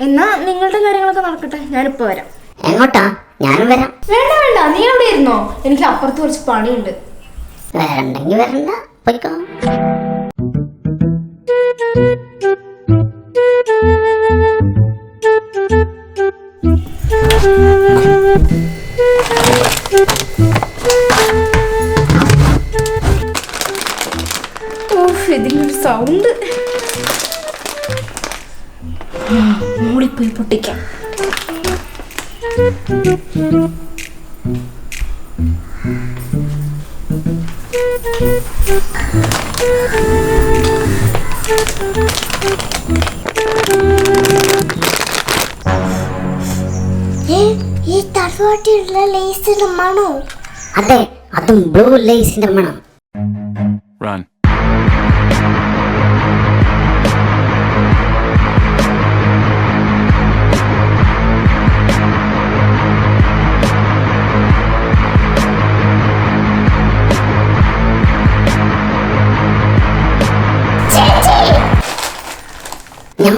എന്നാ നിങ്ങളുടെ കാര്യങ്ങളൊക്കെ നടക്കട്ടെ. ഞാനിപ്പോ വരാം. എങ്ങോട്ടാ? ഞാനും വരാം. വേണ്ട വേണ്ട. നീ അവിടെ ഇരുന്നോ എനിക്ക് അപ്പുറത്ത് കുറച്ച് പണിയുണ്ട്. വരണ്ടെങ്കി വരണ്ട. പോയിക്കോ. ഈ തറവാട്ടിലുള്ള ലേസിന്റെ മണോ? അതെ അതും ബ്ലൂ ലേസിന്റെ മണം.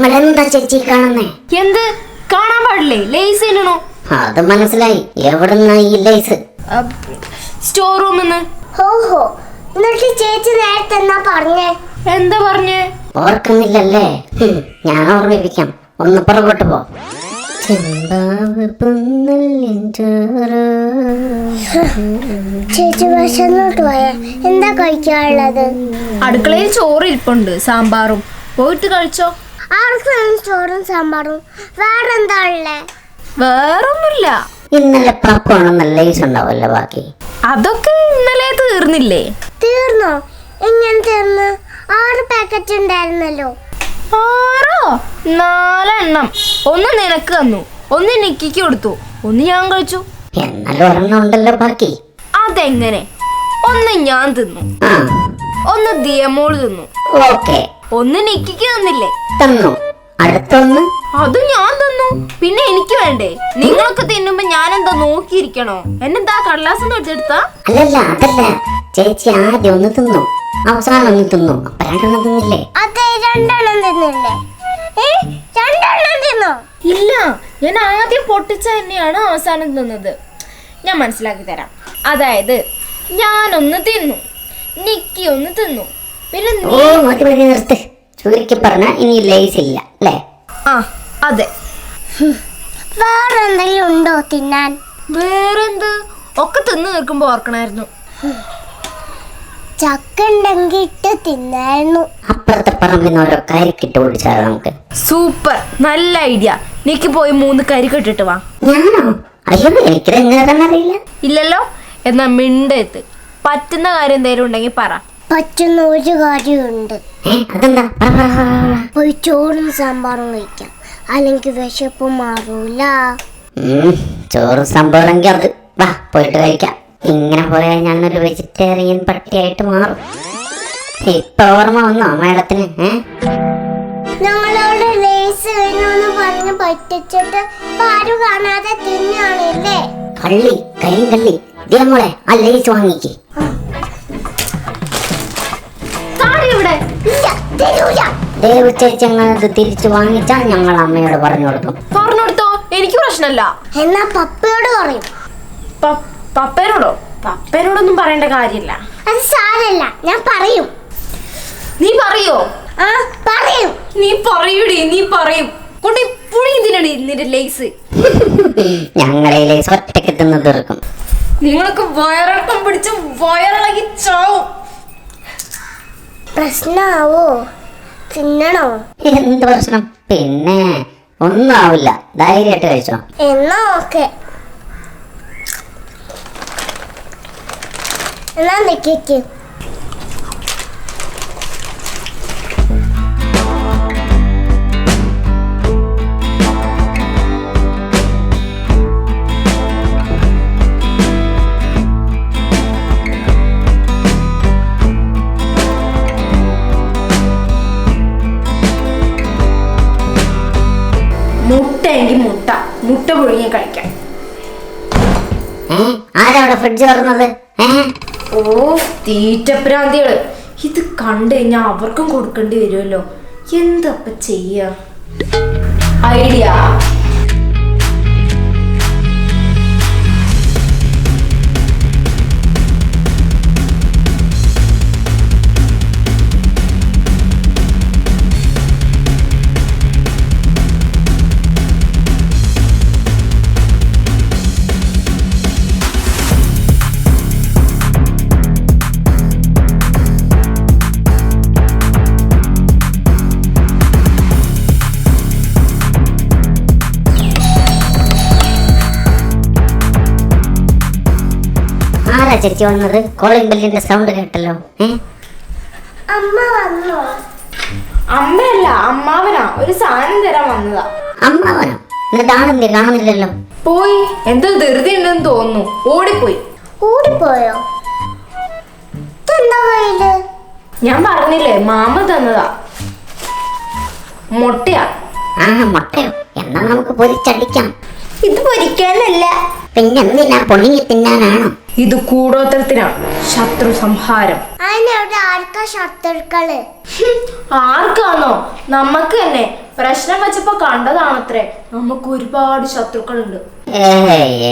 എന്താ ചേച്ചി കാണുന്നേ എന്ത്? കാണാൻ പാടില്ലേ? ലേസ് തിന്നണോ അത് മനസ്സിലായി. എവിടുന്ന ഈ ലേസ് സ്റ്റോർ റൂമിൽ നിന്ന് ഓഹോ എന്നിട്ട് ചേച്ചി നേരത്തെ എന്നാ പറഞ്ഞേ? എന്താ പറഞ്ഞേ? ഓർക്കുന്നില്ലല്ലേ? ഞാൻ ഓർമ്മിപ്പിക്കാം. ഒന്ന് പുറകോട്ട് പോ. ചേച്ചി പോയ. എന്താ കഴിക്കാനുള്ളത്? അടുക്കളയിൽ ചോറ് ഇരിപ്പുണ്ട് സാമ്പാറും. പോയിട്ട് കഴിച്ചോ? ആർക്കും ചോറും സാമ്പാറും. വേറെന്താ ഉള്ളേ? വേറൊന്നുമില്ല. ഇന്നലെ പപ്പണം നല്ല ഉണ്ടാവല്ലോ ബാക്കി. അതൊക്കെ ഇന്നലെ തീർന്നില്ലേ? തീർന്നോ? എങ്ങനെ തീർന്ന്? ആറ് പാക്കറ്റ് ഉണ്ടായിരുന്നല്ലോ. ആറോ? നാലെണ്ണം. ഒന്ന് നിനക്ക് തന്നു. ഒന്ന് നിക്കിക്ക് കൊടുത്തു. ഒന്ന് ഞാൻ കഴിച്ചു. എന്നാലും ഒരെണ്ണം ഉണ്ടല്ലോ ബാക്കി. അതെങ്ങനെ? ഒന്ന് ഞാൻ തിന്നു. ഒന്ന് ദിയമോൾ തിന്നു. ഓക്കെ. ഒന്ന് നിക്കിക്ക് തന്നില്ലേ? തന്നു. അടുത്തൊന്ന്? അത് ഞാൻ തന്നു. പിന്നെ എനിക്ക് വേണ്ടേ? നിങ്ങളൊക്കെ തിന്നുമ്പോ ഞാൻ എന്താ നോക്കിയിരിക്കണോ? എന്നെന്താ കടലാസം തൊട്ടെടുത്താ അല്ലല്ല അതല്ല. ചേച്ചി ആദ്യം ഒന്ന് തിന്നു. അവസാനം ഒന്ന് തിന്നു. അപ്പൊ രണ്ടെണ്ണം തിന്നില്ലേ? അതെ രണ്ടെണ്ണം തിന്നില്ലേ? ഏ രണ്ടെണ്ണം തിന്നോ. ഇല്ല ഞാൻ ആദ്യം പൊട്ടിച്ച തന്നെയാണ് അവസാനം തിന്നത്. ഞാൻ മനസ്സിലാക്കി തരാം. അതായത് ഞാനൊന്ന് തിന്നു. നിക്കി ഒന്ന് തിന്നു. ഓ മതി മതി നിർത്ത്. ചുരുക്കി പറഞ്ഞ ഇനി ലേസ് ഇല്ല അല്ലേ? ആ അതെ. വേറെന്തെങ്കിലും ഉണ്ടോ തിന്നാൻ? വേറെന്ത്? ഒക്കെ തിന്നു നിൽക്കുമ്പോ ഓർക്കണായിരുന്നു. ചക്ക ഉണ്ടെങ്കിൽ ഇട്ട് തിന്നായിരുന്നു. അപ്പുറത്തെ പറമ്പിൽ ഓരോ കരിക്കിട്ട് ഓടിച്ചാൽ നമുക്ക്. സൂപ്പർ. നല്ല ഐഡിയ. നിക്ക് പോയി മൂന്ന് കരി കെട്ടിട്ട് വാ. ഞാനോ? അയ്യോ എനിക്കിത് എങ്ങനെ തന്നെ അറിയില്ല. ഇല്ലല്ലോ? എന്നാ മിണ്ടെത്ത്. പറ്റുന്ന കാര്യം എന്തെങ്കിലും ഉണ്ടെങ്കിൽ പറ. പറ്റുന്ന ഒരു കാര്യമുണ്ട്. അതെന്താ? ചോറും സാമ്പാറും കഴിക്കാം. അല്ലെങ്കിൽ വിശപ്പ് മാറൂല. ചോറും സാമ്പാറും അത് വാ പോയിട്ട് കഴിക്കാം. ഇങ്ങനെ പോയാൽ ഒരു വെജിറ്റേറിയൻ പട്ടിയായിട്ട് മാറും. ഇപ്പൊ ഓർമ്മ വന്നോ മേഡത്തിന് ഞങ്ങളോട് ലേസ് വേണമെന്ന് പറഞ്ഞ് പറ്റിച്ചിട്ട് ആരും കാണാതെ തിന്നാണല്ലേ കള്ളി കരിങ്കള്ളി മോളെ ആ ലേസ് വാങ്ങിക്ക്. ചേച്ചി അങ്ങനെ അത് തിരിച്ചു വാങ്ങിച്ചാൽ ഞങ്ങൾ അമ്മയോട് പറഞ്ഞു കൊടുക്കും. പറഞ്ഞെടുത്തോ എനിക്ക് പ്രശ്നമല്ല. എന്നാ പപ്പയോട് പറയും. പ- പപ്പേനോടോ? പപ്പേനോടൊന്നും പറയേണ്ട കാര്യമില്ല. അത് സാരല്ല. ഞാൻ പറയും. നീ പറയോ? ആ പറയും. നീ പറയൂടി നീ പറയും. കൊണ്ട് പുളി ഇതിനടി നിന്റെ ലേസ് ഞങ്ങളെ ലേസ് ഒറ്റയ്ക്ക് തിന്ന് തീർക്കും. നിങ്ങൾക്ക് വയറിളക്കം പിടിച്ച് വയറിളകി ചാവും. പ്രശ്നാവോ? തിന്നണോ? എന്ത് പ്രശ്നം? പിന്നെ ഒന്നും ആവില്ല ധൈര്യമായിട്ട് കഴിച്ചോ. എന്നാ ഓക്കെ. എന്നാ നിക്കേ മുട്ട പുഴുങ്ങി കഴിക്കാം. അവിടെ ഫ്രിഡ്ജ് തുറന്നത്? ഓ തീറ്റപ്രാന്തികൾ ഇത് കണ്ടു കഴിഞ്ഞാൽ അവർക്കും കൊടുക്കേണ്ടി വരുമല്ലോ. എന്തപ്പ ചെയ്യ? ഐഡിയ. ആരാ ചേച്ചി വന്നത് കോളിംഗ് ബെല്ലിന്റെ സൗണ്ട് കേട്ടല്ലോ അമ്മ വന്നോ? അമ്മയല്ല അമ്മാവനാ. ഒരു സാധനം തരാൻ വന്നതാ. അമ്മാവനോ എന്നിട്ട് ആണെന്തേ കാണുന്നില്ലല്ലോ. പോയി. എന്തോ ധൃതി ഉണ്ടെന്ന് തോന്നുന്നു. ഓടിപ്പോയി. ഓടിപ്പോയോ? ഞാൻ പറഞ്ഞില്ലേ മാമ തന്നതാ. മുട്ടയാ. ആ മുട്ടയോ? എന്നാ നമുക്ക് പൊരിച്ചടിക്കാം. ഇത് പൊരിക്കാനല്ല. പിന്നെ എന്തിനാ പൊണിങ്ങി തിന്നാനാണോ? ഇത് കൂടോത്രത്തിനാണ് ശത്രു സംഹാരം. ആർക്കാ ശത്രുക്കൾ? ആർക്കാണോ നമുക്ക് തന്നെ. പ്രശ്നം വെച്ചപ്പോ കണ്ടതാണത്രേ. നമുക്ക് ഒരുപാട് ശത്രുക്കളുണ്ട്.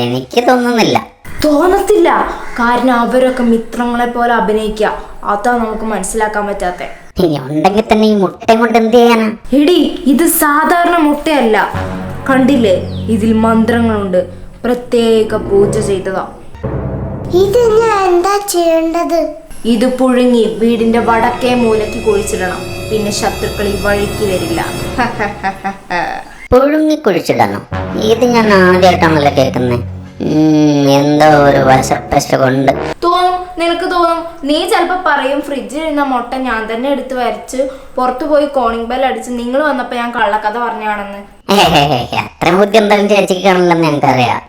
എനിക്ക് തോന്നുന്നില്ല. തോന്നത്തില്ല. കാരണം അവരൊക്കെ മിത്രങ്ങളെ പോലെ അഭിനയിക്കുക അതാ നമുക്ക് മനസ്സിലാക്കാൻ പറ്റാത്ത. ഇനി ഉണ്ടെങ്കിൽ തന്നെ ഈ മുട്ട കൊണ്ട് എന്ത് ചെയ്യാനാ? എടി ഇത് സാധാരണ മുട്ടയല്ല. കണ്ടില്ലേ? ഇതിൽ മന്ത്രങ്ങളുണ്ട്. പ്രത്യേക പൂജ ചെയ്തതാ. ഇത് ഞാൻ എന്താ ചെയ്യേണ്ടത്? ഇത് പുഴുങ്ങി വീടിന്റെ വടക്കേ മൂലയ്ക്ക് കുഴിച്ചിടണം. പിന്നെ ശത്രുക്കൾ ഈ വഴിക്ക് വരില്ല. പുഴുങ്ങി കുഴിച്ചിടണം? ഇത് ഞാൻ ആദ്യമായിട്ടാണല്ലോ കേൾക്കുന്നത് എന്തോ ഒരു വശപ്പശകൊണ്ട് തോന്നും നിനക്ക് തോന്നും. നീ ചിലപ്പോ പറയും ഫ്രിഡ്ജിൽ ഇരുന്ന മുട്ട ഞാൻ തന്നെ എടുത്ത് വരച്ച് പുറത്തു പോയി കോണിംഗ് ബെൽ അടിച്ച് നിങ്ങൾ വന്നപ്പോ ഞാൻ കള്ളക്കഥ പറഞ്ഞാണെന്ന്. അത്ര ബുദ്ധി എന്തായാലും ചേച്ചിക്ക് കാണില്ലെന്ന് എനിക്കറിയാം.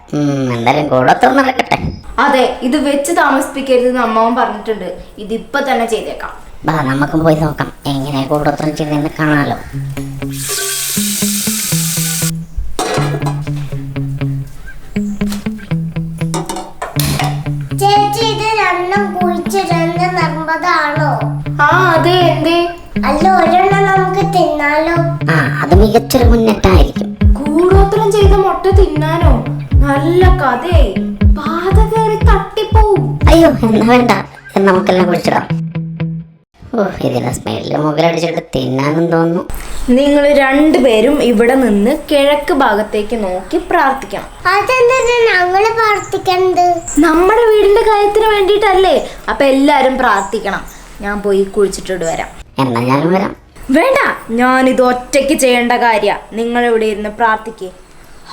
എന്തായാലും കൂടത്തൊന്നും നടക്കട്ടെ. അതെ ഇത് വെച്ച് താമസിപ്പിക്കരുതെന്ന് അമ്മാവൻ പറഞ്ഞിട്ടുണ്ട്. ഇതിപ്പൊ തന്നെ ചെയ്തേക്കാം. ബാ നമുക്ക് പോയി നോക്കാം. എങ്ങനെ കൂടുതലും ചെയ്തെന്ന് കാണാലോ. ചേച്ചി ഇത് രണ്ടും കുഴിച്ചിടേണ്ട നിർബന്ധമാണോ? ആ അതെ എന്തേ? അല്ല ഒരെണ്ണം നമുക്ക് തിന്നാലോ? ആ അത് മികച്ചൊരു മുന്നേറ്റമായിരിക്കും. കൂടോത്രം ചെയ്ത മുട്ട തിന്നാനോ? നല്ല കഥയായി. പാത കയറി തട്ടിപ്പോവും. അയ്യോ എന്നാ വേണ്ട. നമുക്കെല്ലാം ഓ ഇതിന്റെ സ്മെല്ല് മുകളിലടിച്ചിട്ട് തിന്നാനും തോന്നുന്നു. നിങ്ങൾ രണ്ടുപേരും ഇവിടെ നിന്ന് കിഴക്ക് ഭാഗത്തേക്ക് നോക്കി പ്രാർത്ഥിക്കണം. അതെന്താ ഞങ്ങൾ പ്രാർത്ഥിക്കണത്? നമ്മുടെ വീടിന്റെ കാര്യത്തിന് വേണ്ടിയിട്ടല്ലേ? അപ്പൊ എല്ലാരും പ്രാർത്ഥിക്കണം. ഞാൻ പോയി കുഴിച്ചിട്ടിട്ട് വരാം. എന്നാ ഞാൻ വരാം. വേണ്ട ഞാൻ ഇത് ഒറ്റയ്ക്ക് ചെയ്യേണ്ട കാര്യ. നിങ്ങൾ ഇവിടെ ഇരുന്ന് പ്രാർത്ഥിക്കേ.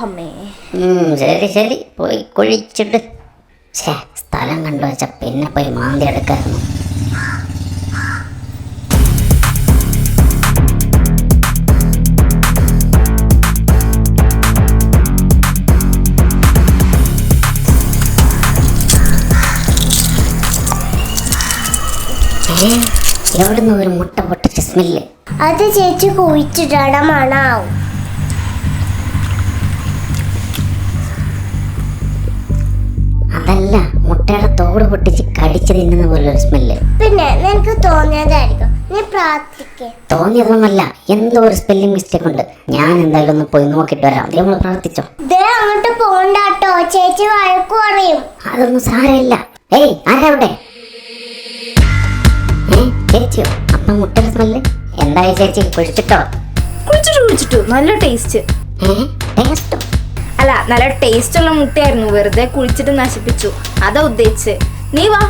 അമ്മേ. ശരി ശരി. പോയി കുഴിച്ചിട്ട് സ്ഥലം കണ്ടു വെച്ച പിന്നെ പോയി മാന്തി എടുക്കായിരുന്നു. എവിടുന്ന് ഒരു മുട്ട പൊട്ടിച്ച സ്മെല്ല്. അത് ചേച്ചി കുഴിച്ചിടണ അതല്ല മുട്ടയുടെ തോട് പൊട്ടിച്ച് കടിച്ചു തിന്നുന്ന പോലൊരു സ്മെല്ല് പിന്നെ നിനക്ക് തോന്നിയതായിരിക്കും. നീ പ്രാർത്ഥിക്കേ. തോന്നിയതൊന്നല്ല എന്തോ ഒരു സ്പെല്ലിംഗ് മിസ്റ്റേക്ക് ഉണ്ട്. ഞാൻ എന്തായാലും ഒന്ന് പോയി നോക്കിയിട്ട് വരാം. നമ്മൾ പ്രാർത്ഥിച്ചോ. ദേ അങ്ങോട്ട് പോണ്ടാട്ടോ. ചേച്ചി വഴക്കു പറയും. അതൊന്നും സാരമില്ല. ഏയ് ആരവിടെ ഏ ചേച്ചിയോ? അപ്പൊ മുട്ടയുടെ സ്മെല്ല് എന്തായി ചേച്ചി? കുഴിച്ചിട്ടോ? കുഴിച്ചിട്ട് കുഴിച്ചിട്ടു. നല്ല ടേസ്റ്റ് ഏ ടേസ്റ്റോ അല്ല നല്ല ടേസ്റ്റ് ഉള്ള മുട്ടയായിരുന്നു. വെറുതെ കുഴിച്ചിട്ട് നശിപ്പിച്ചു. അതാ ഉദ്ദേശിച്ച്. നീ വാ.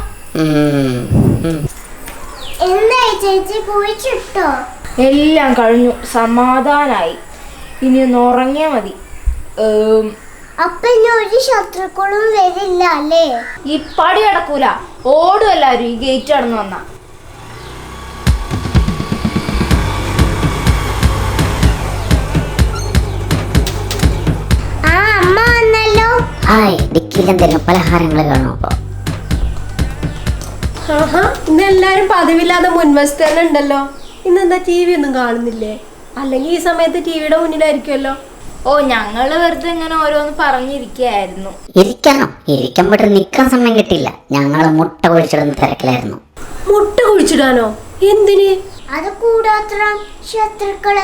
ചേച്ചി? കുഴിച്ചിട്ടോ എല്ലാം കഴിഞ്ഞു. സമാധാനായി. ഇനി ഒന്ന് ഉറങ്ങിയാ മതി. ഏം, അപ്പൊ ഇനി ഒരു ശത്രുക്കളും വരില്ല അല്ലേ? ഈ പടി അടക്കൂല ഓടും എല്ലാരും ഈ ഗേറ്റ് കടന്നു വന്നാ. ഹായ് ഡിക്കിയിൽ എന്തെങ്കിലും പലഹാരങ്ങൾ കാണുമോ ആഹാ ഇന്ന് എല്ലാരും പതിവില്ലാതെ മുൻവശത്ത് തന്നെ ഉണ്ടല്ലോ. ഇന്നെന്താ ടി വി ഒന്നും കാണുന്നില്ലേ? അല്ലെങ്കിൽ ഈ സമയത്ത് ടിവിയുടെ മുന്നിലായിരിക്കുമല്ലോ. ഓ ഞങ്ങൾ വെറുതെ ഇങ്ങനെ ഓരോന്ന് പറഞ്ഞിരിക്കുകയായിരുന്നു. ഇരിക്കണം ഇരിക്കാൻ പറ്റും നിൽക്കാൻ സമയം കിട്ടിയില്ല. ഞങ്ങൾ മുട്ട കുഴിച്ചിടുന്ന തിരക്കിലായിരുന്നു. മുട്ട കുഴിച്ചിടാനോ? എന്തിന്? അത് കൂടാത്ര ശത്രുക്കൾ.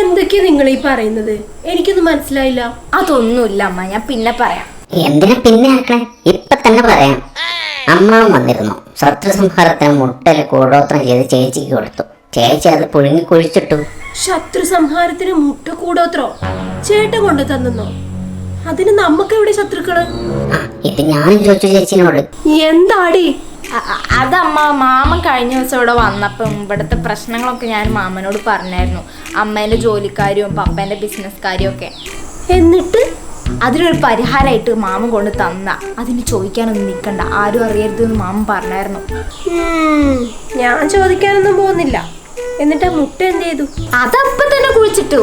എന്തൊക്കെയാ നിങ്ങൾ ഈ പറയുന്നത്? എനിക്കൊന്നും മനസ്സിലായില്ല. അതൊന്നുമില്ല അമ്മ. ഞാൻ പിന്നെ പറയാം. എന്തിനാ പിന്നെ ആക്കണേ ഇപ്പൊ തന്നെ പറയാം. അമ്മാവൻ വന്നിരുന്നു. ശത്രുസംഹാരത്തിന് മുട്ടൽ മുട്ടൽ കൂടോത്രം ചെയ്ത് ചേച്ചിക്ക് കൊടുത്തു. ചേച്ചി അത് പുഴുങ്ങി കുഴിച്ചിട്ടു. ശത്രു സംഹാരത്തിന് മുട്ട കൂടോത്രോ? ചേട്ടൻ കൊണ്ടു തന്നോ അതിന് നമുക്ക് എവിടെ ശത്രുക്കൾ? ആ ഇത് ഞാനും ചോദിച്ചു ചേച്ചിനോട്. എന്താടി? അതമ്മ മാമൻ കഴിഞ്ഞ ദിവസം ഇവിടെ വന്നപ്പം ഇവിടുത്തെ പ്രശ്നങ്ങളൊക്കെ ഞാൻ മാമനോട് പറഞ്ഞായിരുന്നു. അമ്മേന്റെ ജോലിക്കാരും പപ്പേന്റെ ബിസിനസ്സുകാരും ഒക്കെ. എന്നിട്ട്? അതിനൊരു പരിഹാരമായിട്ട് മാമൻ കൊണ്ട് തന്ന. അതിന് ചോദിക്കാനൊന്നും നിൽക്കണ്ട ആരും അറിയരുത് എന്ന് മാമൻ പറഞ്ഞായിരുന്നു. ഞാൻ ചോദിക്കാനൊന്നും പോകുന്നില്ല. എന്നിട്ട് ആ മുട്ട എന്ത് ചെയ്തു? അതപ്പ തന്നെ കുഴിച്ചിട്ടു.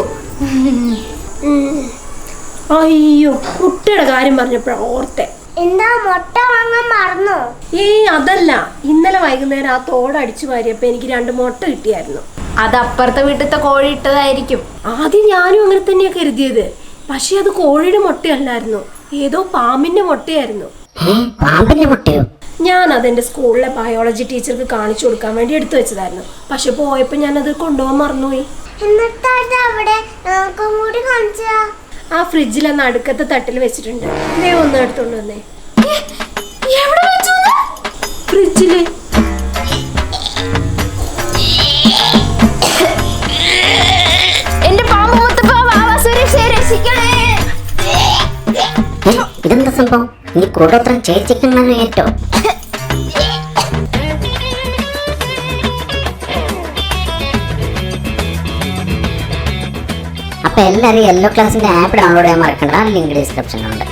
അയ്യോ മുട്ടയുടെ കാര്യം പറഞ്ഞപ്പോഴാ ഓർത്തെ. എന്താ മുട്ട വാങ്ങാൻ മറന്നോ? ഏയ് അതല്ല. ഇന്നലെ വൈകുന്നേരം ആ തോട് അടിച്ചു വാരിയപ്പോ എനിക്ക് രണ്ട് മുട്ട കിട്ടിയായിരുന്നു. അത് അപ്പുറത്തെ വീട്ടിലത്തെ കോഴി ഇട്ടതായിരിക്കും. ആദ്യം ഞാനും അങ്ങനെ തന്നെയാ കരുതിയത്. പക്ഷെ അത് കോഴിയുടെ മുട്ടയല്ലായിരുന്നു. ഏതോ പാമ്പിന്റെ മുട്ടയായിരുന്നു. പാമ്പിന്റെ മുട്ടയോ? ഞാൻ അതെന്റെ സ്കൂളിലെ ബയോളജി ടീച്ചർക്ക് കാണിച്ചു കൊടുക്കാൻ വേണ്ടി എടുത്തു വെച്ചതായിരുന്നു. പക്ഷെ പോയപ്പോ ഞാൻ അത് കൊണ്ടുപോകാൻ മറന്നുപോയി. എന്നിട്ട് അത് അവിടെ നമുക്കും കൂടി കാണിച്ചാ? ആ ഫ്രിഡ്ജിലെ നടുക്കത്തെ തട്ടിൽ വെച്ചിട്ടുണ്ട്. ദേ ഒന്ന് എടുത്തോണ്ട് വന്നേ. ഫ്രിഡ്ജിൽ ഇതെന്താ സംഭവം? ഇനി കൂടോത്രം ചേച്ചിക്കെന്നാണ് ഏറ്റോ അപ്പൊ എല്ലാവരും യെല്ലോ ക്ലാസിന്റെ ആപ്പ് ഡൗൺലോഡ് ചെയ്യാൻ മറക്കണ്ട. ലിങ്ക് ഡിസ്ക്രിപ്ഷനിലുണ്ട്